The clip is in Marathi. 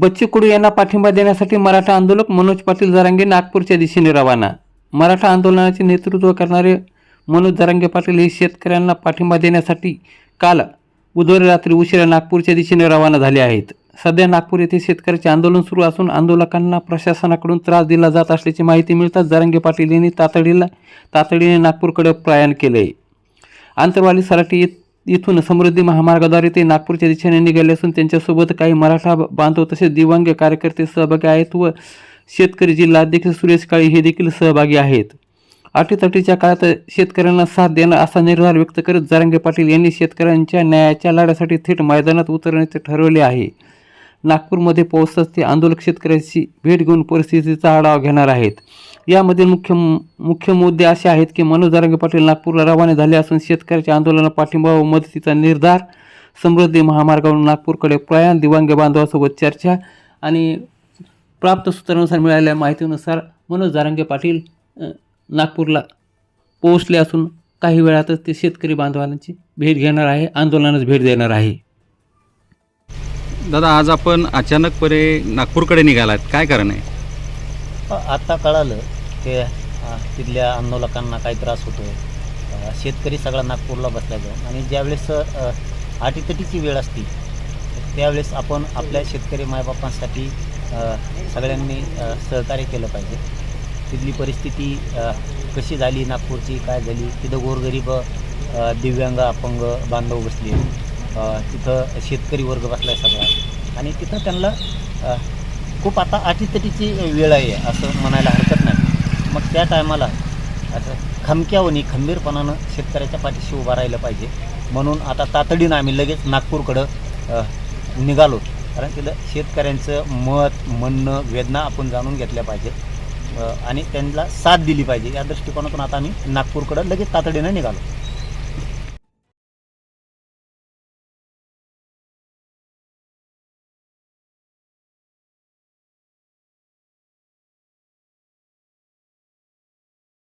बच्चू कडू यांना पाठिंबा देण्यासाठी मराठा आंदोलक मनोज पाटील जरांगे नागपूरच्या दिशेने रवाना. मराठा आंदोलनाचे नेतृत्व करणारे मनोज जरांगे पाटील हे शेतकऱ्यांना पाठिंबा देण्यासाठी काल बुधवारी रात्री उशिरा नागपूरच्या दिशेने रवाना झाले आहेत. सध्या नागपूर येथे शेतकऱ्याचे आंदोलन सुरू असून आंदोलकांना प्रशासनाकडून त्रास दिला जात असल्याची माहिती मिळताच जरांगे पाटील यांनी तातडीला तातडीने नागपूरकडे प्रयाण केले. आंतरवाली सराटी इथून समृद्धी महामार्गाद्वारे ते नागपूरच्या दिशेने निघाले असून त्यांच्यासोबत काही मराठा बांधव तसेच दिव्यांग कार्यकर्ते सहभागी आहेत व शेतकरी जिल्हा अध्यक्ष सुरेश काळे हे देखील सहभागी आहेत. अटीतटीच्या काळात शेतकऱ्यांना साथ देणं असा निर्धार व्यक्त करत जारंगे पाटील यांनी शेतकऱ्यांच्या न्यायाच्या लढ्यासाठी थेट मैदानात उतरण्याचे ठरवले आहे. नागपूरमध्ये पोहोचताच ते आंदोलक शेतकऱ्यांशी भेट घेऊन परिस्थितीचा आढावा घेणार आहेत. यामधील मुख्य मुख्य मुद्दे असे आहेत की मनोज जारंगे पाटील नागपूरला रवाने झाले असून शेतकऱ्याच्या आंदोलनाला पाठिंबा व मदतीचा निर्धार समृद्धी महामार्गावरून नागपूरकडे प्रयाण दिव्यांग बांधवासोबत चर्चा आणि प्राप्त सूत्रानुसार मिळालेल्या माहितीनुसार मनोज जारंगे पाटील नागपूरला पोहोचले असून काही वेळातच ते शेतकरी बांधवांची भेट घेणार आहे आंदोलनास भेट देणार आहे. दादा आज आपण अचानकपणे नागपूरकडे निघालात. काय कारण आहे? आता कळालं ते तिथल्या आंदोलकांना काही त्रास होतो आहे शेतकरी सगळा नागपूरला बसल्याचं आणि ज्यावेळेस आटीतटीची अटीतटीची वेळ असते त्यावेळेस आपण आपल्या शेतकरी मायबापांसाठी सगळ्यांनी सहकार्य केलं पाहिजे. तिथली परिस्थिती कशी झाली नागपूरची काय झाली? तिथं गोरगरीब दिव्यांग अपंग बांधव बसले. तिथं शेतकरी वर्ग बसला आहे सगळा. आणि तिथं त्यांना खूप आता अटीतटीची वेळ आहे असं म्हणायला हरकत नाही. त्या टायमाला आता खमक्यावनी खंबीरपणानं शेतकऱ्याच्या पाठीशी उभा राहिलं पाहिजे. म्हणून आता तातडीनं आम्ही लगेच नागपूरकडं निघालो. कारण तिथं शेतकऱ्यांचं मत म्हणणं वेदना आपण जाणून घेतल्या पाहिजेत. आणि त्यांना साथ दिली पाहिजे. या दृष्टिकोनातून आता आम्ही नागपूरकडं लगेच तातडीनं निघालो.